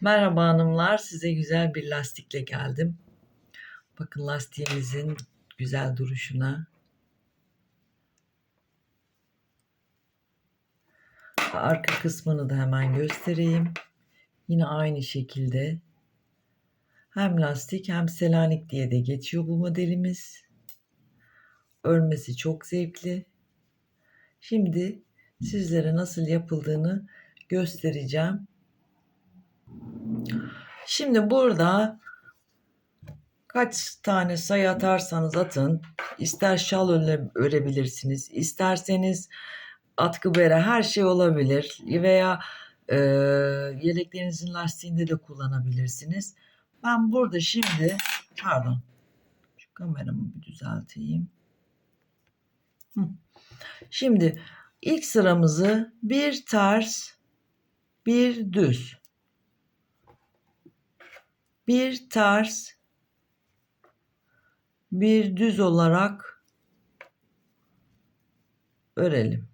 Merhaba hanımlar, size güzel bir lastikle geldim. Bakın lastiğimizin güzel duruşuna. Arka kısmını da hemen göstereyim. Yine aynı şekilde. Hem lastik hem Selanik diye de geçiyor bu modelimiz. Örmesi çok zevkli. Şimdi sizlere nasıl yapıldığını göstereceğim. Şimdi burada kaç tane sayı atarsanız atın. İster şal öre, örebilirsiniz. isterseniz atkı bere her şey olabilir. Veya e, yeleklerinizin lastiğinde de kullanabilirsiniz. Ben burada şimdi pardon şu kameramı bir düzelteyim. Şimdi ilk sıramızı bir ters bir düz bir ters bir düz olarak örelim.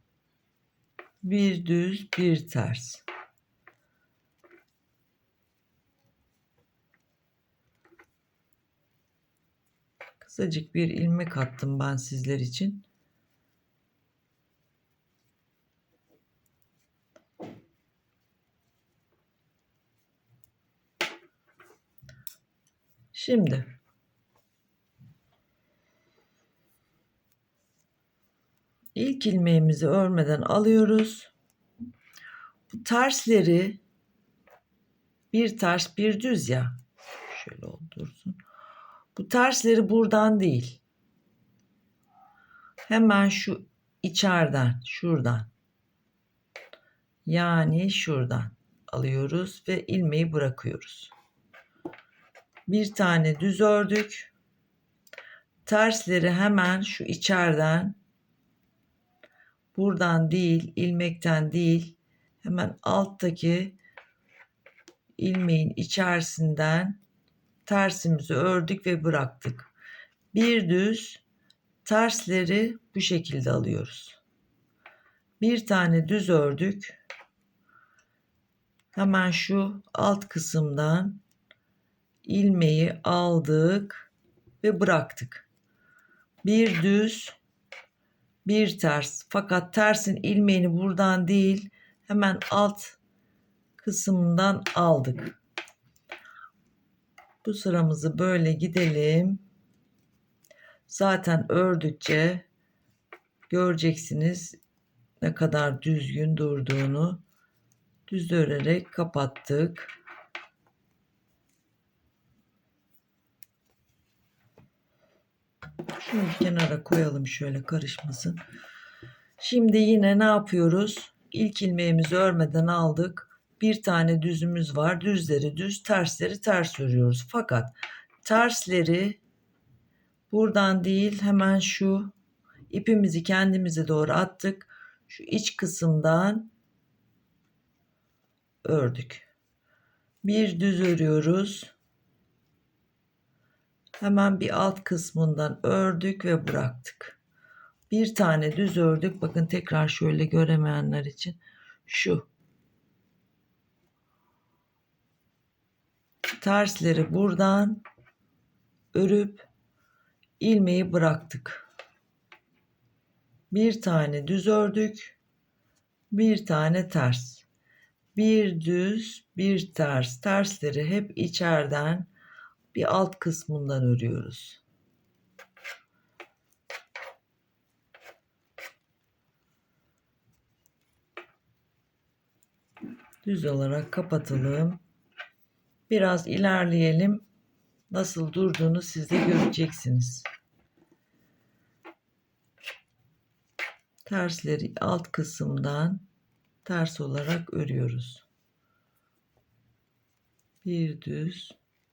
Bir düz bir ters. Kısacık bir ilmek attım ben sizler için. Şimdi ilk ilmeğimizi örmeden alıyoruz. Bu tersleri bir ters bir düz ya. Şöyle oldursun. Bu tersleri buradan değil. Hemen şu içeriden, şuradan. Yani şuradan alıyoruz ve ilmeği bırakıyoruz bir tane düz ördük. Tersleri hemen şu içeriden buradan değil, ilmekten değil, hemen alttaki ilmeğin içerisinden tersimizi ördük ve bıraktık. Bir düz tersleri bu şekilde alıyoruz. Bir tane düz ördük. Hemen şu alt kısımdan ilmeği aldık ve bıraktık. Bir düz, bir ters. Fakat tersin ilmeğini buradan değil, hemen alt kısmından aldık. Bu sıramızı böyle gidelim. Zaten ördükçe göreceksiniz ne kadar düzgün durduğunu. Düz örerek kapattık. Şunu kenara koyalım şöyle karışmasın. Şimdi yine ne yapıyoruz? İlk ilmeğimizi örmeden aldık. Bir tane düzümüz var. Düzleri düz, tersleri ters örüyoruz. Fakat tersleri buradan değil hemen şu ipimizi kendimize doğru attık. Şu iç kısımdan ördük. Bir düz örüyoruz. Hemen bir alt kısmından ördük ve bıraktık. Bir tane düz ördük. Bakın tekrar şöyle göremeyenler için şu. Tersleri buradan örüp ilmeği bıraktık. Bir tane düz ördük. Bir tane ters. Bir düz, bir ters. Tersleri hep içeriden bir alt kısmından örüyoruz. Düz olarak kapatalım. Biraz ilerleyelim. Nasıl durduğunu siz de göreceksiniz. Tersleri alt kısımdan ters olarak örüyoruz. Bir düz,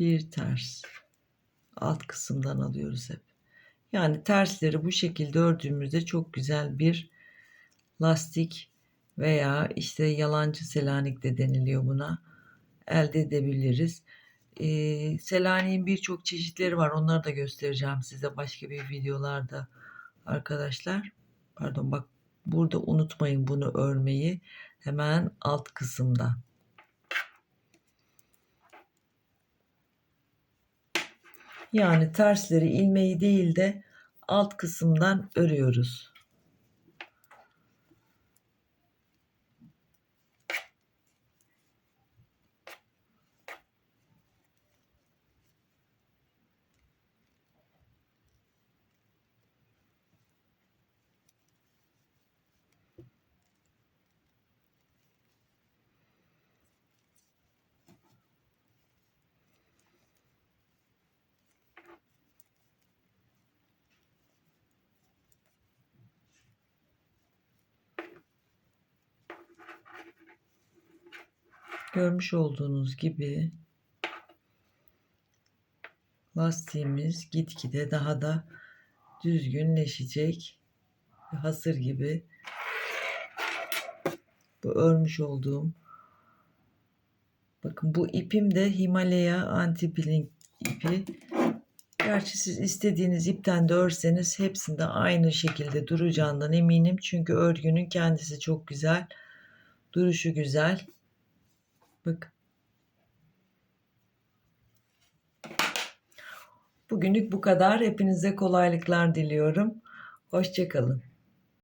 bir ters. Alt kısımdan alıyoruz hep. Yani tersleri bu şekilde ördüğümüzde çok güzel bir lastik veya işte yalancı selanik de deniliyor buna. Elde edebiliriz. Ee, Selanik'in birçok çeşitleri var. Onları da göstereceğim size başka bir videolarda arkadaşlar. Pardon bak burada unutmayın bunu örmeyi. Hemen alt kısımda. Yani tersleri ilmeği değil de alt kısımdan örüyoruz. Görmüş olduğunuz gibi lastiğimiz gitgide daha da düzgünleşecek. Hasır gibi. Bu örmüş olduğum bakın bu ipim de Himalaya anti peeling ipi. Gerçi siz istediğiniz ipten de örseniz hepsinde aynı şekilde duracağından eminim. Çünkü örgünün kendisi çok güzel. Duruşu güzel. Bak. Bugünlük bu kadar. Hepinize kolaylıklar diliyorum. Hoşçakalın.